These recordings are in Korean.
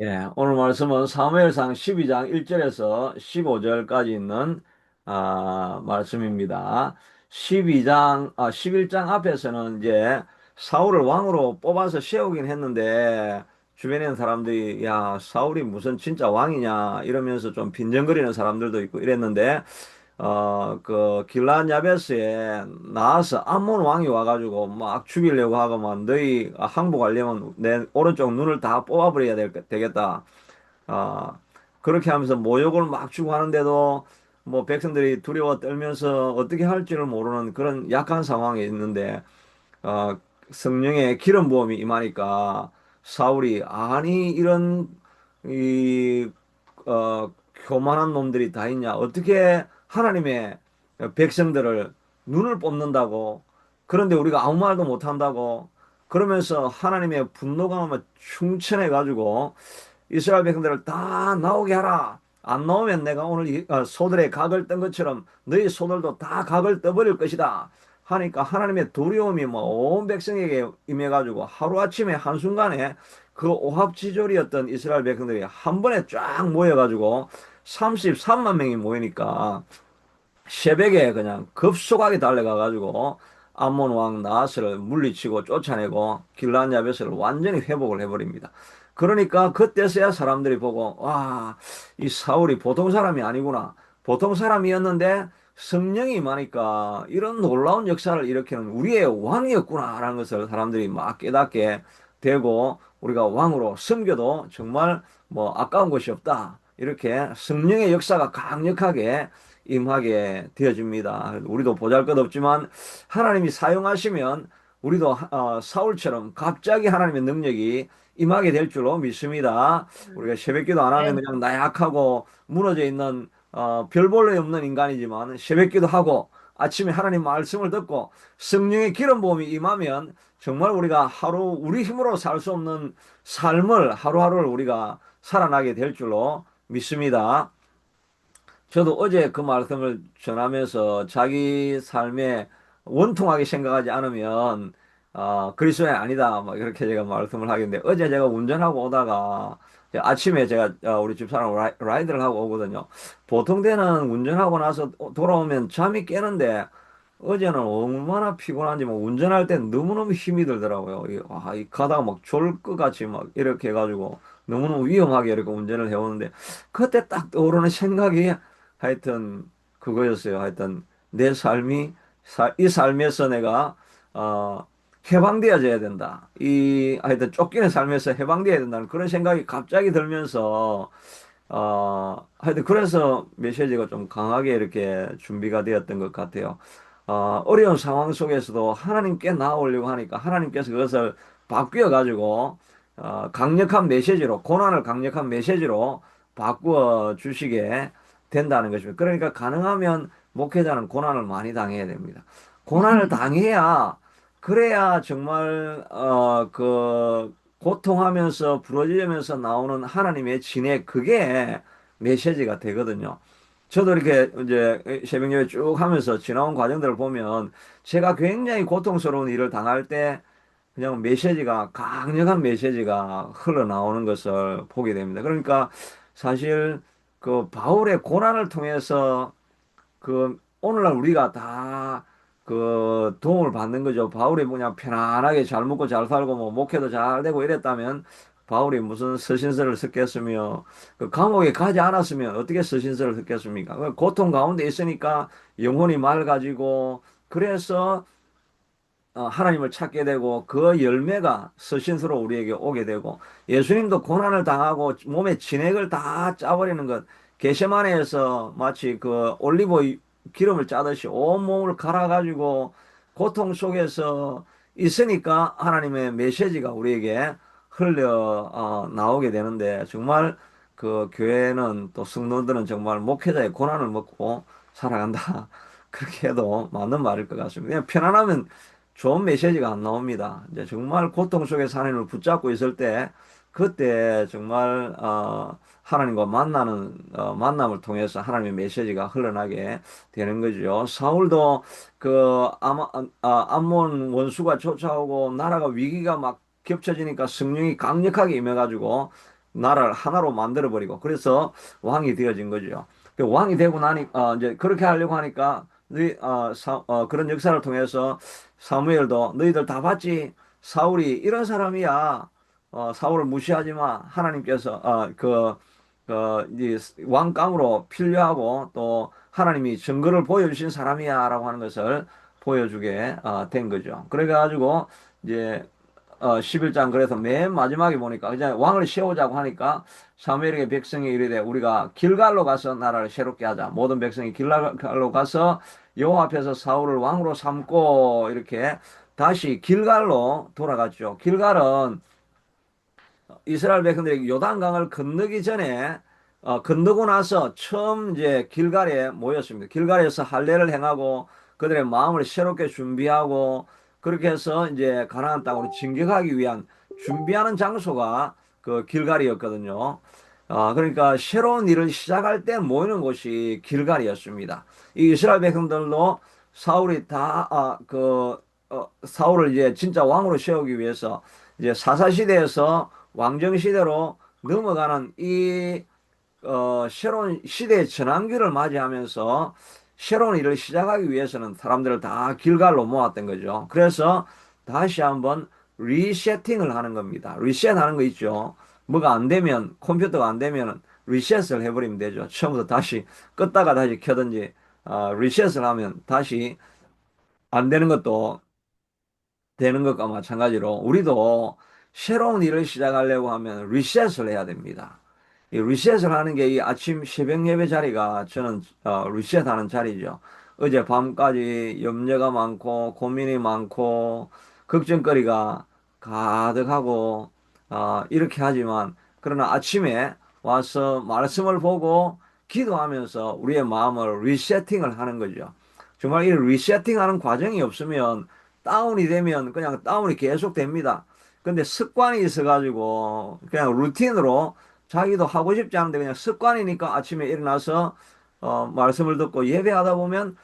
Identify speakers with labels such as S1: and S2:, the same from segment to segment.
S1: 예, 오늘 말씀은 사무엘상 12장 1절에서 15절까지 있는 아, 말씀입니다. 12장, 아, 11장 앞에서는 이제 사울을 왕으로 뽑아서 세우긴 했는데 주변에 있는 사람들이 야, 사울이 무슨 진짜 왕이냐 이러면서 좀 빈정거리는 사람들도 있고 이랬는데 어, 그 길란 야베스에 나와서 암몬 왕이 와가지고 막 죽이려고 하고 막 너희 항복하려면 내 오른쪽 눈을 다 뽑아버려야 될, 되겠다. 어, 그렇게 하면서 모욕을 막 주고 하는데도 뭐 백성들이 두려워 떨면서 어떻게 할지를 모르는 그런 약한 상황에 있는데 어, 성령의 기름 부음이 임하니까 사울이 아니 이런 이 어, 교만한 놈들이 다 있냐 어떻게 하나님의 백성들을 눈을 뽑는다고 그런데 우리가 아무 말도 못한다고 그러면서 하나님의 분노가 막 충천해 가지고 이스라엘 백성들을 다 나오게 하라. 안 나오면 내가 오늘 이- 어, 소들의 각을 떤 것처럼 너희 소들도 다 각을 떠버릴 것이다 하니까 하나님의 두려움이 뭐 온 백성에게 임해가지고 하루아침에 한순간에 그 오합지졸이었던 이스라엘 백성들이 한 번에 쫙 모여가지고 33만 명이 모이니까 새벽에 그냥 급속하게 달려가가지고 암몬 왕 나하스를 물리치고 쫓아내고 길란 야베스를 완전히 회복을 해버립니다. 그러니까 그때서야 사람들이 보고 와, 이 사울이 보통 사람이 아니구나. 보통 사람이었는데 성령이 임하니까 이런 놀라운 역사를 일으키는 우리의 왕이었구나라는 것을 사람들이 막 깨닫게 되고 우리가 왕으로 섬겨도 정말 뭐 아까운 것이 없다. 이렇게 성령의 역사가 강력하게 임하게 되어집니다. 우리도 보잘것없지만 하나님이 사용하시면 우리도 어, 사울처럼 갑자기 하나님의 능력이 임하게 될 줄로 믿습니다. 우리가 새벽기도 안 하면
S2: 네.
S1: 그냥 나약하고 무너져 있는 어, 별 볼일 없는 인간이지만 새벽기도 하고 아침에 하나님 말씀을 듣고 성령의 기름 부음이 임하면 정말 우리가 하루 우리 힘으로 살 수 없는 삶을 하루하루를 우리가 살아나게 될 줄로 믿습니다. 저도 어제 그 말씀을 전하면서 자기 삶에 원통하게 생각하지 않으면 어, 그리스도인이 아니다. 막 이렇게 제가 말씀을 하겠는데 어제 제가 운전하고 오다가 아침에 제가 어, 우리 집사람 라이, 라이드를 하고 오거든요. 보통 때는 운전하고 나서 돌아오면 잠이 깨는데 어제는 얼마나 피곤한지 뭐 운전할 때 너무너무 힘이 들더라고요. 이, 아, 이 가다가 막 졸 것 같이 막 이렇게 해가지고 너무너무 위험하게 이렇게 운전을 해오는데 그때 딱 떠오르는 생각이 하여튼 그거였어요. 하여튼 내 삶이 사- 이 삶에서 내가 어 해방되어져야 된다. 이 하여튼 쫓기는 삶에서 해방되어야 된다는 그런 생각이 갑자기 들면서 어 하여튼 그래서 메시지가 좀 강하게 이렇게 준비가 되었던 것 같아요. 어 어려운 상황 속에서도 하나님께 나아오려고 하니까 하나님께서 그것을 바뀌어 가지고 어 강력한 메시지로 고난을 강력한 메시지로 바꾸어 주시게 된다는 것입니다. 그러니까 가능하면 목회자는 고난을 많이 당해야 됩니다. 고난을 당해야 그래야 정말 어 그 고통하면서 부러지면서 나오는 하나님의 진액 그게 메시지가 되거든요. 저도 이렇게 이제 새벽 예배 쭉 하면서 지나온 과정들을 보면 제가 굉장히 고통스러운 일을 당할 때 그냥 메시지가 강력한 메시지가 흘러나오는 것을 보게 됩니다. 그러니까 사실 그 바울의 고난을 통해서 그 오늘날 우리가 다 그 도움을 받는 거죠. 바울이 뭐냐 편안하게 잘 먹고 잘 살고 뭐 목회도 잘 되고 이랬다면 바울이 무슨 서신서를 썼겠으며 그 감옥에 가지 않았으면 어떻게 서신서를 썼겠습니까? 그 고통 가운데 있으니까 영혼이 맑아지고 그래서 어, 하나님을 찾게 되고 그 열매가 서신서로 우리에게 오게 되고 예수님도 고난을 당하고 몸에 진액을 다 짜버리는 것 게세마네에서 마치 그 올리브 기름을 짜듯이 온 몸을 갈아가지고 고통 속에서 있으니까 하나님의 메시지가 우리에게 흘려 어, 나오게 되는데 정말 그 교회는 또 성도들은 정말 목회자의 고난을 먹고 살아간다. 그렇게 해도 맞는 말일 것 같습니다. 편안하면 좋은 메시지가 안 나옵니다. 이제 정말 고통 속에서 하나님을 붙잡고 있을 때, 그때 정말, 어, 하나님과 만나는, 어, 만남을 통해서 하나님의 메시지가 흘러나게 되는 거죠. 사울도 그, 아마, 아, 암몬 원수가 쫓아오고 나라가 위기가 막 겹쳐지니까 성령이 강력하게 임해가지고 나라를 하나로 만들어 버리고 그래서 왕이 되어진 거죠. 그 왕이 되고 나니 어, 이제 그렇게 하려고 하니까 너희 어, 사, 어, 그런 역사를 통해서 사무엘도 너희들 다 봤지? 사울이 이런 사람이야. 어, 사울을 무시하지 마. 하나님께서 어, 그, 그 이제 왕감으로 필요하고 또 하나님이 증거를 보여주신 사람이야라고 하는 것을 보여주게 어, 된 거죠. 그래가지고 이제 어, 11장 그래서 맨 마지막에 보니까 이제 왕을 세우자고 하니까 사무엘에게 백성이 이르되 우리가 길갈로 가서 나라를 새롭게 하자. 모든 백성이 길갈로 가서 여호와 앞에서 사울을 왕으로 삼고 이렇게 다시 길갈로 돌아갔죠. 길갈은 이스라엘 백성들이 요단강을 건너기 전에 어, 건너고 나서 처음 이제 길갈에 모였습니다. 길갈에서 할례를 행하고 그들의 마음을 새롭게 준비하고 그렇게 해서 이제 가나안 땅으로 진격하기 위한 준비하는 장소가 그 길갈이었거든요. 아, 그러니까 새로운 일을 시작할 때 모이는 곳이 길갈이었습니다. 이 이스라엘 백성들도 사울이 다, 아, 그, 어, 사울을 이제 진짜 왕으로 세우기 위해서 이제 사사 시대에서 왕정 시대로 넘어가는 이, 어, 새로운 시대의 전환기를 맞이하면서 새로운 일을 시작하기 위해서는 사람들을 다 길갈로 모았던 거죠. 그래서 다시 한번 리세팅을 하는 겁니다. 리셋 하는 거 있죠. 뭐가 안 되면, 컴퓨터가 안 되면 리셋을 해버리면 되죠. 처음부터 다시 껐다가 다시 켜든지, 어, 리셋을 하면 다시 안 되는 것도 되는 것과 마찬가지로 우리도 새로운 일을 시작하려고 하면 리셋을 해야 됩니다. 이 리셋을 하는 게 이 아침 새벽 예배 자리가 저는 어, 리셋하는 자리죠. 어제 밤까지 염려가 많고 고민이 많고 걱정거리가 가득하고 어, 이렇게 하지만 그러나 아침에 와서 말씀을 보고 기도하면서 우리의 마음을 리세팅을 하는 거죠. 정말 이 리세팅하는 과정이 없으면 다운이 되면 그냥 다운이 계속 됩니다. 근데 습관이 있어가지고 그냥 루틴으로 자기도 하고 싶지 않은데 그냥 습관이니까 아침에 일어나서 어, 말씀을 듣고 예배하다 보면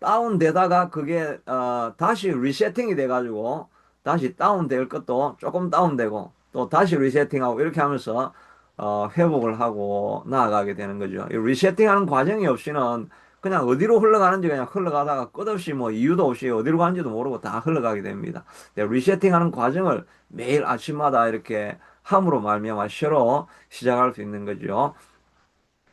S1: 다운되다가 그게 어, 다시 리세팅이 돼가지고 다시 다운될 것도 조금 다운되고 또 다시 리세팅하고 이렇게 하면서 어, 회복을 하고 나아가게 되는 거죠. 이 리세팅하는 과정이 없이는 그냥 어디로 흘러가는지 그냥 흘러가다가 끝없이 뭐 이유도 없이 어디로 가는지도 모르고 다 흘러가게 됩니다. 리세팅하는 과정을 매일 아침마다 이렇게 함으로 말미암아 새로 시작할 수 있는 거죠.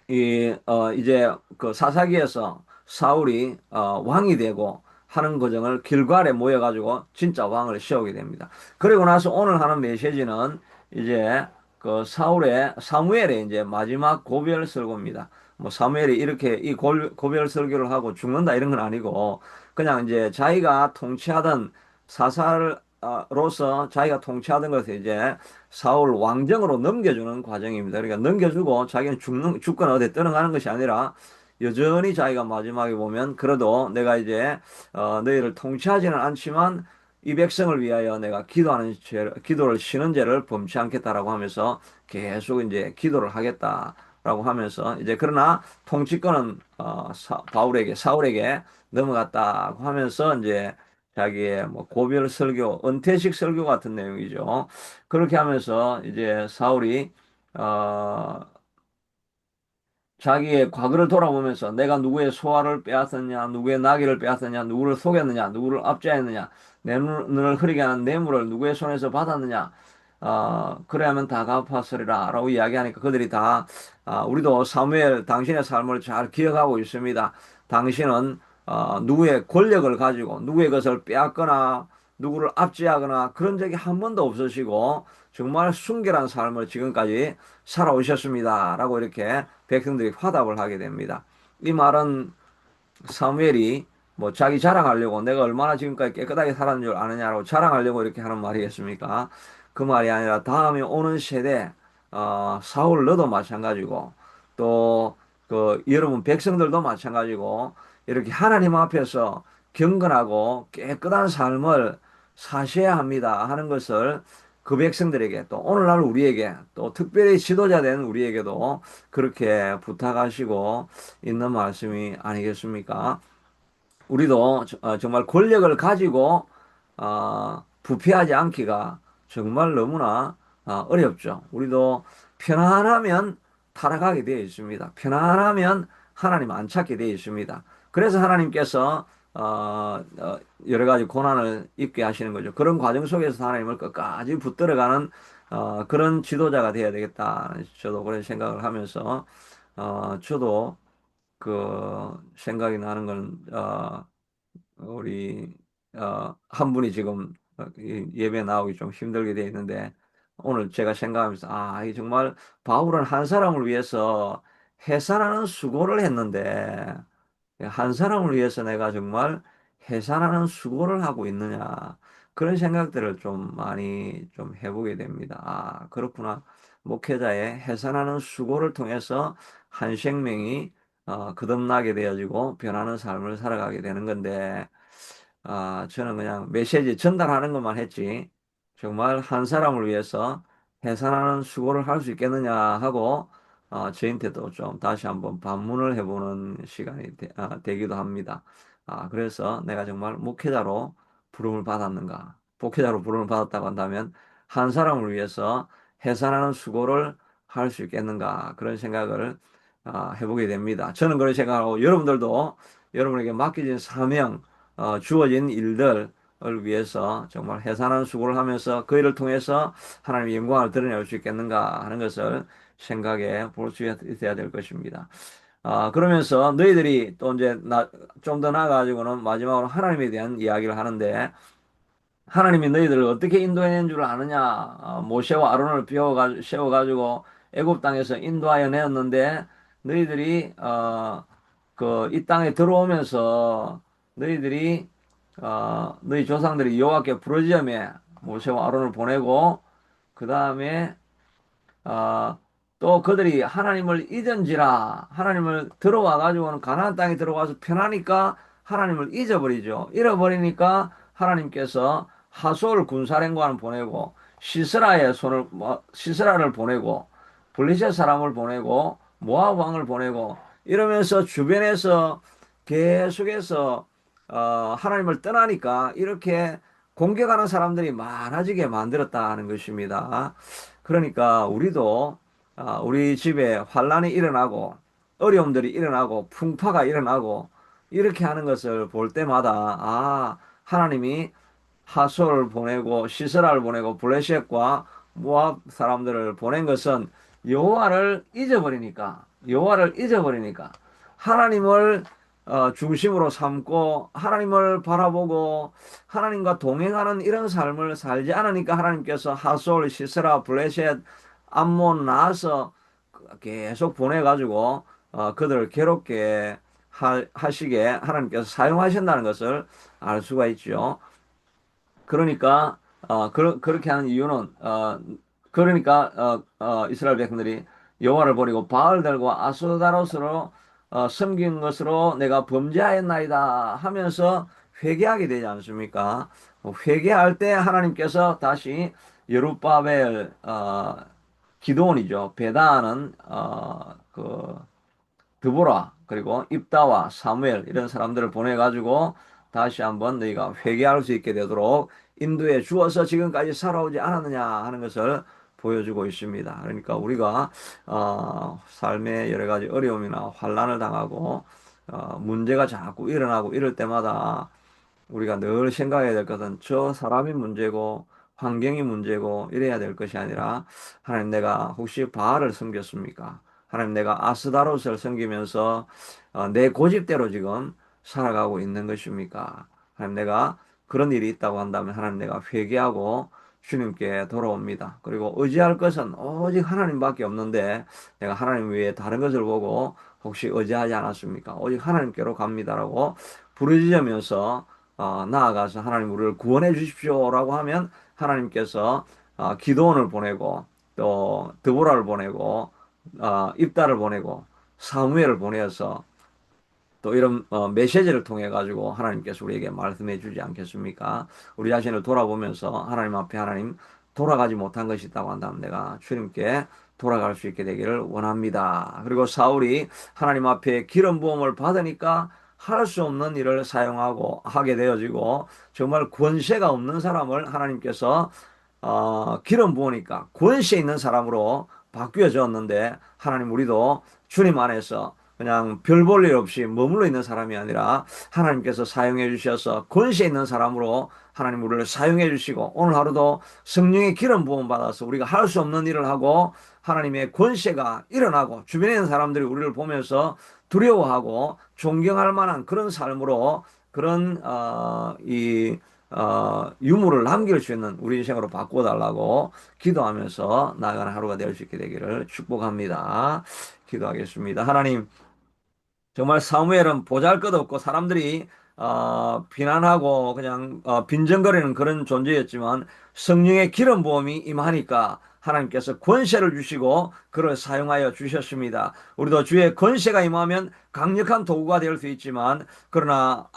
S1: 이, 어, 이제 그 사사기에서 사울이, 어, 왕이 되고 하는 과정을 길갈에 모여가지고 진짜 왕을 세우게 됩니다. 그리고 나서 오늘 하는 메시지는 이제 그 사울의, 사무엘의 이제 마지막 고별 설교입니다. 뭐 사무엘이 이렇게 이 고별 설교를 하고 죽는다 이런 건 아니고 그냥 이제 자기가 통치하던 사사로서 자기가 통치하던 것을 이제 사울 왕정으로 넘겨주는 과정입니다. 그러니까 넘겨주고 자기는 죽는, 죽거나 어디 떠나가는 것이 아니라 여전히 자기가 마지막에 보면 그래도 내가 이제 어, 너희를 통치하지는 않지만 이 백성을 위하여 내가 기도하는 죄, 기도를 쉬는 죄를 범치 않겠다라고 하면서 계속 이제 기도를 하겠다 라고 하면서 이제 그러나 통치권은 어, 사, 바울에게 사울에게 넘어갔다고 하면서 이제 자기의 뭐 고별 설교, 은퇴식 설교 같은 내용이죠. 그렇게 하면서 이제 사울이 어, 자기의 과거를 돌아보면서 내가 누구의 소화를 빼앗았냐, 누구의 나귀를 빼앗았냐, 누구를 속였느냐, 누구를 압제했느냐, 내 눈을 흐리게 하는 뇌물을 누구의 손에서 받았느냐, 어, 그래야면 다 갚았으리라 라고 이야기하니까 그들이 다 어, 우리도 사무엘 당신의 삶을 잘 기억하고 있습니다. 당신은 어, 누구의 권력을 가지고 누구의 것을 빼앗거나 누구를 압제하거나 그런 적이 한 번도 없으시고 정말 순결한 삶을 지금까지 살아오셨습니다. 라고 이렇게 백성들이 화답을 하게 됩니다. 이 말은 사무엘이 뭐 자기 자랑하려고 내가 얼마나 지금까지 깨끗하게 살았는 줄 아느냐라고 자랑하려고 이렇게 하는 말이겠습니까? 그 말이 아니라 다음에 오는 세대 어, 사울 너도 마찬가지고 또 그 여러분 백성들도 마찬가지고 이렇게 하나님 앞에서 경건하고 깨끗한 삶을 사셔야 합니다 하는 것을 그 백성들에게 또 오늘날 우리에게 또 특별히 지도자 된 우리에게도 그렇게 부탁하시고 있는 말씀이 아니겠습니까? 우리도 어, 정말 권력을 가지고 어, 부패하지 않기가 정말 너무나 어, 어렵죠. 우리도 편안하면 타락하게 되어 있습니다. 편안하면 하나님 안 찾게 되어 있습니다. 그래서 하나님께서 어, 어, 여러 가지 고난을 입게 하시는 거죠. 그런 과정 속에서 하나님을 끝까지 붙들어가는 어, 그런 지도자가 되어야 되겠다. 저도 그런 생각을 하면서 어, 저도 그 생각이 나는 건 어, 우리 어, 한 분이 지금 어, 예배 나오기 좀 힘들게 돼 있는데 오늘 제가 생각하면서 아, 이 정말 바울은 한 사람을 위해서 해산하는 수고를 했는데 한 사람을 위해서 내가 정말 해산하는 수고를 하고 있느냐 그런 생각들을 좀 많이 좀 해보게 됩니다. 아, 그렇구나. 목회자의 해산하는 수고를 통해서 한 생명이 어, 거듭나게 되어지고 변하는 삶을 살아가게 되는 건데 아, 저는 그냥 메시지 전달하는 것만 했지 정말 한 사람을 위해서 해산하는 수고를 할 수 있겠느냐 하고 어, 저한테도 좀 다시 한번 반문을 해보는 시간이 되, 아, 기도 합니다. 아, 그래서 내가 정말 목회자로 부름을 받았는가? 목회자로 부름을 받았다고 한다면 한 사람을 위해서 해산하는 수고를 할 수 있겠는가? 그런 생각을 아, 해보게 됩니다. 저는 그런 생각하고 여러분들도 여러분에게 맡겨진 사명, 어, 주어진 일들을 위해서 정말 해산하는 수고를 하면서 그 일을 통해서 하나님의 영광을 드러낼 수 있겠는가 하는 것을 생각해 볼 수 있어야 될 것입니다. 아, 그러면서 너희들이 또 이제 좀 더 나아가지고는 마지막으로 하나님에 대한 이야기를 하는데 하나님이 너희들을 어떻게 인도해낸 줄 아느냐? 어, 모세와 아론을 세워가지고 애굽 땅에서 인도하여 내었는데 너희들이 어, 그 이 땅에 들어오면서 너희들이 어, 너희 조상들이 여호와께 부르짖음에 모세와 아론을 보내고 그 다음에 어, 또 그들이 하나님을 잊은지라 하나님을 들어와 가지고는 가나안 땅에 들어가서 편하니까 하나님을 잊어버리죠. 잃어버리니까 하나님께서 하솔 군사령관을 보내고 시스라의 손을 뭐, 시스라를 보내고 블리셋 사람을 보내고 모압 왕을 보내고 이러면서 주변에서 계속해서 어, 하나님을 떠나니까 이렇게 공격하는 사람들이 많아지게 만들었다는 것입니다. 그러니까 우리도 어, 우리 집에 환란이 일어나고 어려움들이 일어나고 풍파가 일어나고 이렇게 하는 것을 볼 때마다 아 하나님이 하솔을 보내고 시스라를 보내고 블레셋과 모압 사람들을 보낸 것은 여호와를 잊어버리니까 여호와를 잊어버리니까 하나님을 어, 중심으로 삼고 하나님을 바라보고 하나님과 동행하는 이런 삶을 살지 않으니까 하나님께서 하솔, 시스라, 블레셋, 암몬 나서 계속 보내가지고 어, 그들을 괴롭게 하, 하시게 하나님께서 사용하신다는 것을 알 수가 있죠. 그러니까 어, 그, 그렇게 하는 이유는 어, 그러니까 이스라엘 백성들이 여호와를 버리고 바알들과 아스다로스로 어, 섬긴 것으로 내가 범죄하였나이다 하면서 회개하게 되지 않습니까? 회개할 때 하나님께서 다시 여룻바벨 어, 기도원이죠. 베다는 어, 그 드보라 그리고 입다와 사무엘 이런 사람들을 보내 가지고 다시 한번 너희가 회개할 수 있게 되도록 인도에 주어서 지금까지 살아오지 않았느냐 하는 것을 보여주고 있습니다. 그러니까 우리가 어, 삶의 여러 가지 어려움이나 환란을 당하고 어, 문제가 자꾸 일어나고 이럴 때마다 우리가 늘 생각해야 될 것은 저 사람이 문제고 환경이 문제고 이래야 될 것이 아니라 하나님 내가 혹시 바알을 섬겼습니까? 하나님 내가 아스다롯을 섬기면서 어, 내 고집대로 지금 살아가고 있는 것입니까? 하나님 내가 그런 일이 있다고 한다면 하나님 내가 회개하고 주님께 돌아옵니다. 그리고 의지할 것은 오직 하나님밖에 없는데 내가 하나님 외에 다른 것을 보고 혹시 의지하지 않았습니까? 오직 하나님께로 갑니다라고 부르짖으면서 어, 나아가서 하나님 우리를 구원해 주십시오라고 하면 하나님께서 어, 기도원을 보내고 또 드보라를 보내고 어, 입다를 보내고 사무엘을 보내서 또 이런 어, 메시지를 통해 가지고 하나님께서 우리에게 말씀해 주지 않겠습니까? 우리 자신을 돌아보면서 하나님 앞에 하나님 돌아가지 못한 것이 있다고 한다면 내가 주님께 돌아갈 수 있게 되기를 원합니다. 그리고 사울이 하나님 앞에 기름 부음을 받으니까 할 수 없는 일을 사용하고 하게 되어지고 정말 권세가 없는 사람을 하나님께서 어, 기름 부으니까 권세 있는 사람으로 바뀌어졌는데 하나님 우리도 주님 안에서 그냥 별 볼 일 없이 머물러 있는 사람이 아니라 하나님께서 사용해 주셔서 권세 있는 사람으로 하나님 우리를 사용해 주시고 오늘 하루도 성령의 기름 부음 받아서 우리가 할 수 없는 일을 하고 하나님의 권세가 일어나고 주변에 있는 사람들이 우리를 보면서 두려워하고 존경할 만한 그런 삶으로 그런 어, 이 어, 유물을 남길 수 있는 우리 인생으로 바꿔달라고 기도하면서 나아가는 하루가 될 수 있게 되기를 축복합니다. 기도하겠습니다. 하나님, 정말 사무엘은 보잘것없고 사람들이 어, 비난하고 그냥 어, 빈정거리는 그런 존재였지만 성령의 기름 부음이 임하니까 하나님께서 권세를 주시고 그를 사용하여 주셨습니다. 우리도 주의 권세가 임하면 강력한 도구가 될 수 있지만 그러나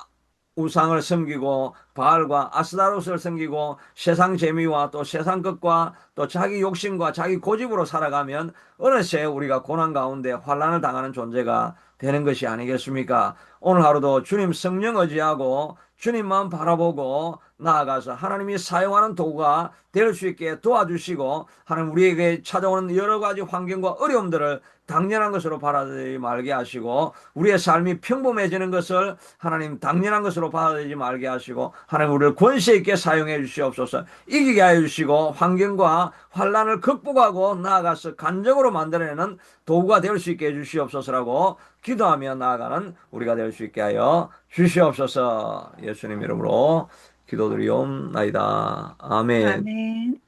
S1: 우상을 섬기고 바알과 아스다롯을 섬기고 세상 재미와 또 세상 것과 또 자기 욕심과 자기 고집으로 살아가면 어느새 우리가 고난 가운데 환란을 당하는 존재가 되는 것이 아니겠습니까? 오늘 하루도 주님 성령 의지하고 주님만 바라보고 나아가서 하나님이 사용하는 도구가 될 수 있게 도와주시고 하나님 우리에게 찾아오는 여러 가지 환경과 어려움들을 당연한 것으로 받아들이지 말게 하시고 우리의 삶이 평범해지는 것을 하나님 당연한 것으로 받아들이지 말게 하시고 하나님 우리를 권세 있게 사용해 주시옵소서. 이기게 하여 주시고 환경과 환란을 극복하고 나아가서 간적으로 만들어내는 도구가 될 수 있게 해 주시옵소서라고 기도하며 나아가는 우리가 될 수 있게 하여 주시옵소서. 예수님 이름으로 기도드리옵나이다 아멘
S2: 아멘.